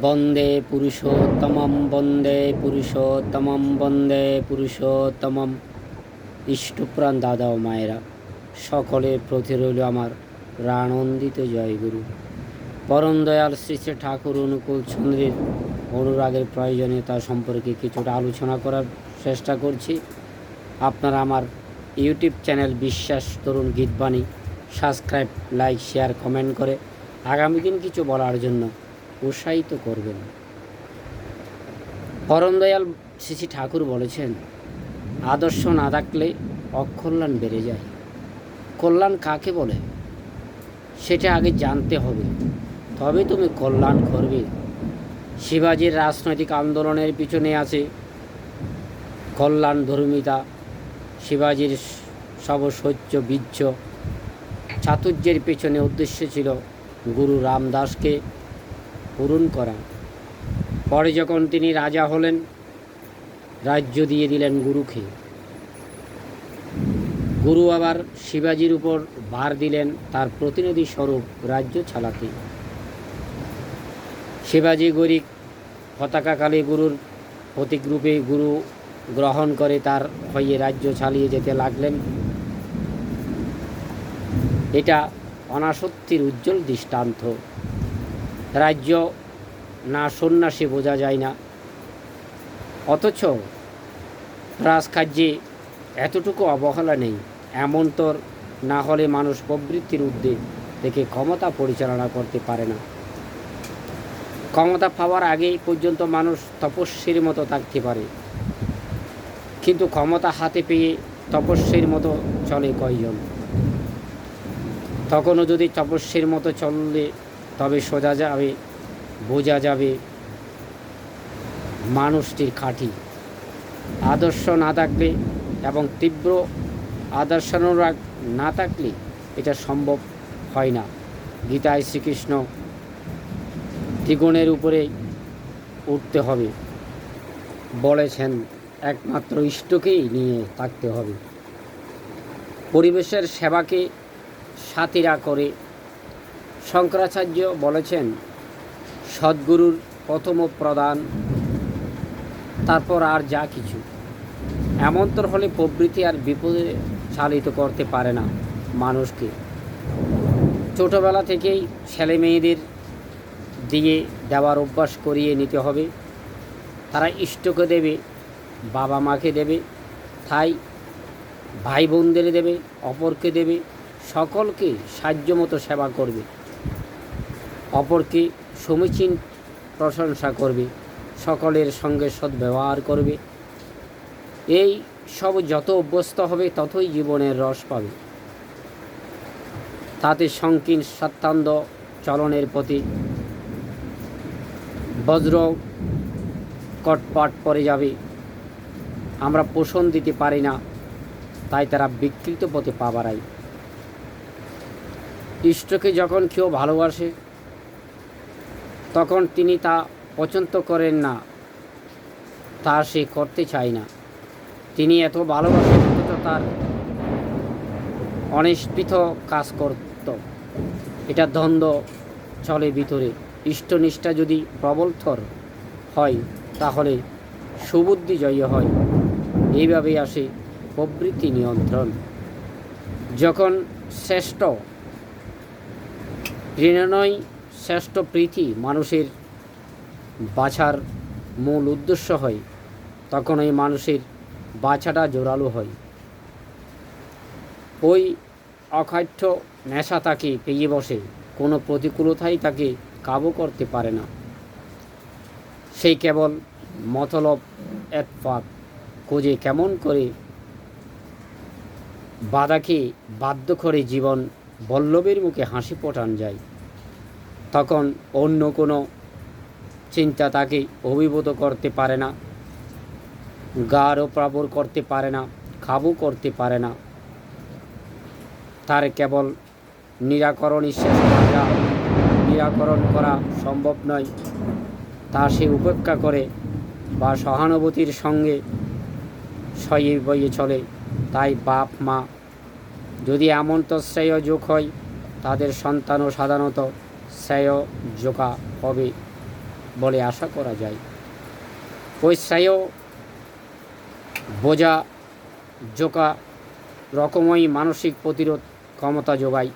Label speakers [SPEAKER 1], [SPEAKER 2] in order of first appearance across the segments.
[SPEAKER 1] বন্দে পুরুষোত্তমম বন্দে পুরুষোত্তমম বন্দে পুরুষোত্তমম। ইষ্টপ্রাণ দাদা ও মায়েরা, সকলের প্রতি রইল আমার প্রাণন্দিত জয়গুরু পরম দয়াল শ্রী শ্রী ঠাকুর অনুকূল চন্দ্রের অনুরাগের প্রয়োজনীয়তা সম্পর্কে কিছুটা আলোচনা করার চেষ্টা করছি। আপনারা আমার YouTube channel Biswas Tarun Gitbani subscribe, like, share, comment করে আগামী দিন কিছু বলার জন্য উৎসাহিত করবেন। পরম দয়াল শ্রী শ্রী ঠাকুর বলেছেন, আদর্শ না থাকলে অকল্যাণ বেড়ে যায়। কল্যাণ কাকে বলে? সেটা আগে জানতে হবে। তবে তুমি কল্যাণ করবে। শিবাজির রাজনৈতিক আন্দোলনের পিছনে আছে কল্যাণ ধর্মিতা শিবাজির সবসহ্য বীর্য। চাতুর্যের পেছনে উদ্দেশ্য ছিল গুরু রামদাসকে পূরণ করা। পরে যখন তিনি রাজা হলেন, রাজ্য দিয়ে দিলেন গুরুকে। গুরু আবার শিবাজির উপর ভার দিলেন, তার প্রতিনিধি স্বরূপ রাজ্য চালাতে। শিবাজি গরিব পতাকাকালে গুরুর প্রতীকরূপে গুরু গ্রহণ করে তার হয়ে রাজ্য চালিয়ে যেতে লাগলেন। এটা অনাসক্তির উজ্জ্বল দৃষ্টান্ত। রাজ্য না সন্ন্যাসী বোঝা যায় না। অথচ রাজকার্যে এতটুকু অবহেলা নেই, এমন তোর না হলে মানুষ প্রবৃত্তির উদ্যোগ থেকে ক্ষমতা পরিচালনা করতে পারে না। ক্ষমতা পাওয়ার আগেই পর্যন্ত মানুষ তপস্বীর মতো থাকতে পারে। কিন্তু ক্ষমতা হাতে পেয়ে তপস্বীর মতো চলে কয়জন? তখনও যদি তপস্বীর মতো চললে তবে সোজা যাবে, বোঝা যাবে মানুষটির খাঁটি। আদর্শ না থাকলে এবং তীব্র আদর্শানুরাগ না থাকলে এটা সম্ভব হয় না। গীতায় শ্রীকৃষ্ণ ত্রিগুণের উপরে উঠতে হবে। বলেছেন, একমাত্র ইষ্টকেই নিয়ে থাকতে হবে। পরিবেশের সেবাকে সাথীরা করে শঙ্করাচার্য বলেছেন, সদ্গুরুর প্রথম প্রদান, তারপর আর যা কিছু। এমন্তর হলে প্রবৃত্তি আর বিপদে চালিত করতে পারে না মানুষকে। ছোটোবেলা থেকেই ছেলে মেয়েদের দিয়ে দেওয়ার অভ্যাস করিয়ে নিতে হবে। তারা ইষ্টকে দেবে, বাবা মাকে দেবে, তাই ভাই বোনদের দেবে, অপরকে দেবে, সকলকে সাহায্য মতো সেবা করবে। অপরকে সমীচীন প্রশংসা করবে, সকলের সঙ্গে সদ্ব্যবহার করবে। এই সব যত অভ্যস্ত হবে, ততই জীবনের রস পাবে। তাতে সংকীর্ণ সত্যান্দ চলনের প্রতি বজ্র কটপাট পড়ে যাবে। আমরা পোষণ দিতে পারি না, তাই তারা বিকৃত পথে পা বাড়ায়। ইষ্টকে যখন কেউ ভালোবাসে তখন তিনি তা পছন্দ করেন না। তা সে করতে চায় না। তিনি এত ভালোবাসেন অথচ তার অনিষ্পিত কাজ করত। এটা দ্বন্দ্ব চলে ভিতরে। ইষ্টনিষ্ঠা যদি প্রবলথর হয়, তাহলে সুবুদ্ধি জয় হয়। এইভাবেই আসে প্রবৃত্তি নিয়ন্ত্রণ। যখন শ্রেষ্ঠ ঋণনয় শ্রেষ্ঠ প্রীতি মানুষের বাছার মূল উদ্দেশ্য হয় তখন ওই মানুষের বাছাটা জোরালো হয়। ওই অখাঠ্য নেশা তাকে পেয়ে বসে, কোনো প্রতিকূলতাই তাকে কাবু করতে পারে না। সেই কেবল মতলব এক ফাঁক খোঁজে কেমন করে বাধাকে বাধ্য করে জীবন বল্লভের মুখে হাসি ফোটান যায়। তখন অন্য কোনো চিন্তা তাকে অভিভূত করতে পারে না। গাঢ় প্রাবর করতে পারে না খাবু করতে পারে না। তার কেবল নিরাকরণ শেষ করা নিরাকরণ করা সম্ভব নয়। তা সে উপেক্ষা করে বা সহানুভূতির সঙ্গে সয়ে বয়ে চলে। তাই বাপ, মা, যদি এমন তো শ্রেয় যোগ হয়, তাদের সন্তানও সাধারণত শ্রেয় যোগা হবে বলে আশা করা যায়। ওই শ্রেয় বোঝা জোকা রকমই মানসিক প্রতিরোধ ক্ষমতা যোগায়,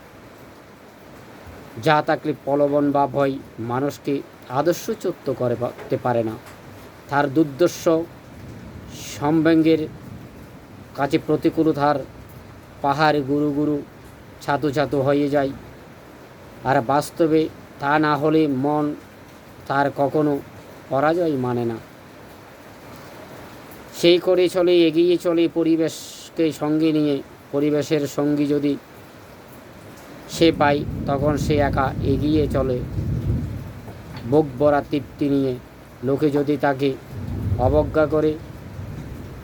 [SPEAKER 1] যা থাকলে প্রলোভন বা ভয় মানুষকে আদর্শচ্যুত করে করতে পারে না। তার দুর্দর্শ সম্ব্যঙ্গের কাছে প্রতিকূলতার পাহাড় গুরু গুরু ছাতু ছাতু হয়ে যায়। আর বাস্তবে তা না হলে মন তার কখনো পরাজয় মানে না। সেই করে চলে, এগিয়ে চলে পরিবেশকে সঙ্গে নিয়ে, পরিবেশের সঙ্গী যদি সে পায়, তখন সে একা এগিয়ে চলে। বুক ভরা তৃপ্তি নিয়ে লোকে যদি তাকে অবজ্ঞা করে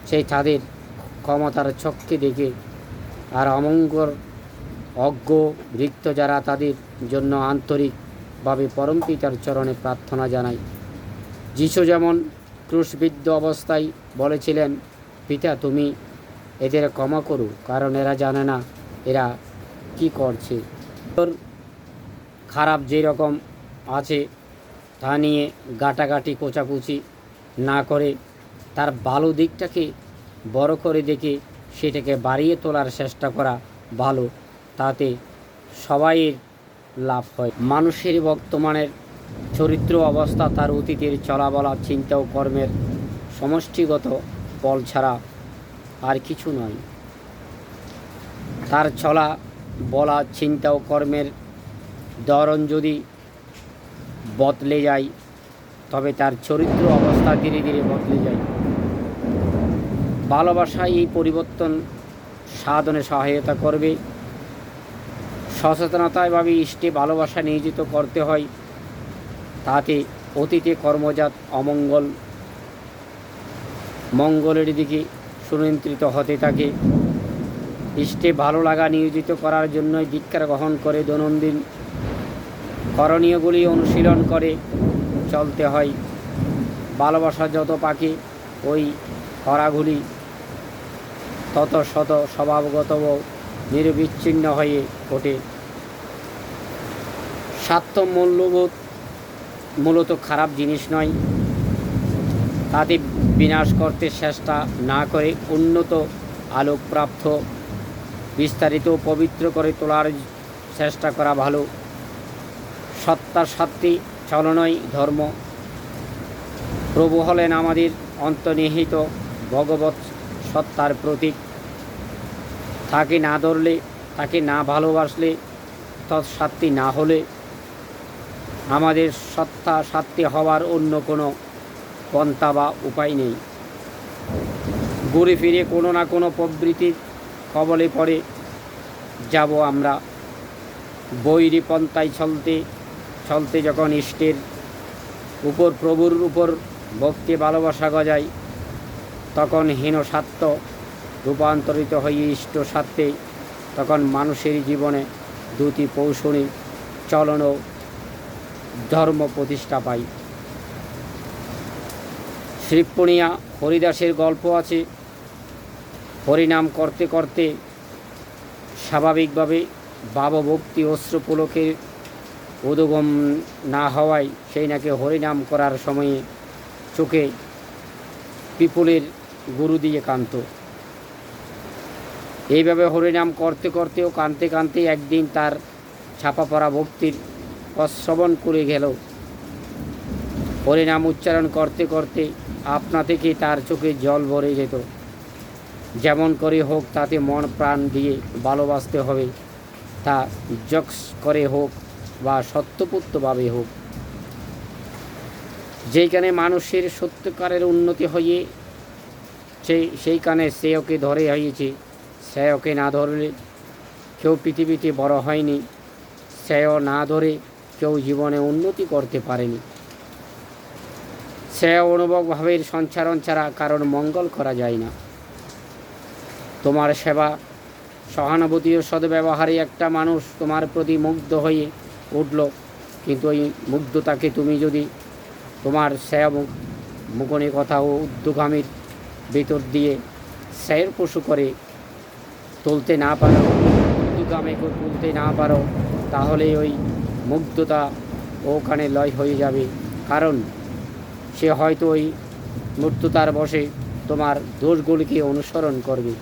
[SPEAKER 1] সেই তাদের ক্ষমতার চক্ষে দেখে। আর অমঙ্গল, অজ্ঞ রিক্ত যারা তাদের জন্য আন্তরিকভাবে পরম পিতার চরণে প্রার্থনা জানাই। যিশু যেমন ক্রুশবিদ্ধ অবস্থায় বলেছিলেন, পিতা, তুমি এদের ক্ষমা করো, কারণ এরা জানে না এরা কি করছে। তোর খারাপ যেরকম আছে তা নিয়ে গাটাগাটি, কোচাকুচি না করে তার ভালো দিকটাকে বড় করে দেখে সেটাকে বাড়িয়ে তোলার চেষ্টা করা ভালো। তাতে সবাইয়ের লাভ হয়। মানুষের বর্তমানের চরিত্র অবস্থা, তার অতীতের চলাবলা, চিন্তা ও কর্মের সমষ্টিগত ফল ছাড়া আর কিছু নয়। তার চলা, বলা, চিন্তা ও কর্মের ধরন যদি বদলে যায়, তবে তার চরিত্র অবস্থা ধীরে ধীরে বদলে যায়। ভালোবাসায় এই পরিবর্তন সাধনে সহায়তা করবে। সচেতনতাভাবে ইষ্টে ভালোবাসা নিয়োজিত করতে হয়। তাতে অতীতে কর্মজাত অমঙ্গল, মঙ্গলের দিকে সুনিয়ন্ত্রিত হতে থাকে। ইষ্টে ভালো লাগা নিয়োজিত করার জন্য দীক্ষার গ্রহণ করে দৈনন্দিন করণীয়গুলি অনুশীলন করে চলতে হয়। ভালোবাসা যত পাকে, ওই করাগুলি তত শত স্বভাবগত নিরবিচ্ছিন্ন হয়ে ওঠে। স্বার্থ মূল্যবোধ মূলত খারাপ জিনিস নয়। তাতে বিনাশ করতে চেষ্টা না করে উন্নত আলোকপ্রাপ্ত, বিস্তারিত পবিত্র করে তোলার চেষ্টা করা ভালো। সত্তার সাত্তি চলনই ধর্ম। প্রভু হলেন আমাদের অন্তর্নিহিত ভগবত সত্তার প্রতীক। তাকে না ধরলে, তাকে না ভালোবাসলে তৎসাত্তি না হলে আমাদের সত্তা সাত্তি হওয়ার অন্য কোনো পন্থা বা উপায় নেই। ঘুরে ফিরে কোনো না কোনো প্রবৃত্তির কবলে পড়ে যাব আমরা। বৈরী পন্থায় চলতে চলতে যখন ইষ্টের উপর প্রভুর উপর ভক্তি ভালোবাসা গজায়, তখন হীন স্বার্থ রূপান্তরিত হয়ে ইষ্ট স্বার্থে, তখন মানুষের জীবনে দুটি পৌষণী চলন ও ধর্ম প্রতিষ্ঠা পায় শ্রীপুনিয়া হরিদাসের গল্প আছে। হরিনাম করতে করতে স্বাভাবিকভাবে ভাবভক্তি অশ্রুপুলকের উদগম না হওয়ায় সেই নাকি হরিনাম করার সময়ে চোখে পিপুলের গুরু দিয়ে কান্ত। এইভাবে হরিনাম করতে করতেও কানতে কানতে একদিন তার ছাপা পড়া ভক্তির প্রশ্রবণ করে গেল। হরিনাম উচ্চারণ করতে করতে আপনা থেকে তার চোখে জল ভরে যেত। যেমন করে হোক তাতে মন প্রাণ দিয়ে ভালোবাসতে হবে, তা জক্স করে হোক বা সত্যপুত্রভাবে হোক। যেইখানে মানুষের সত্যকারের উন্নতি হয়ে সেই সেইখানে ওকে ধরে হয়েছে ওকে না ধরলে কেউ পৃথিবীতে বড় হয়নি। সেও না ধরে কেউ জীবনে উন্নতি করতে পারেনি। সে অনুভব ভাবের সঞ্চারণ ছাড়া কারণ মঙ্গল করা যায় না। তোমার সেবা, সহানুভূতি ও সদ্ব্যবহারে একটা মানুষ তোমার প্রতি মুগ্ধ হয়ে উঠল, কিন্তু ওই মুগ্ধতাকে তুমি যদি তোমার স্যায় মুখনি কথা ও উদ্যোগামীর ভিতর দিয়ে স্যায়ের পশু করে তুলতে না পারো উদ্যোগামে তুলতে না পারো, তাহলে ওই মুগ্ধতা ওখানে লয় হয়ে যাবে। কারণ সে হয়তো ওই মূর্ততার বসে তোমার দোষগুলিকে অনুসরণ করবে।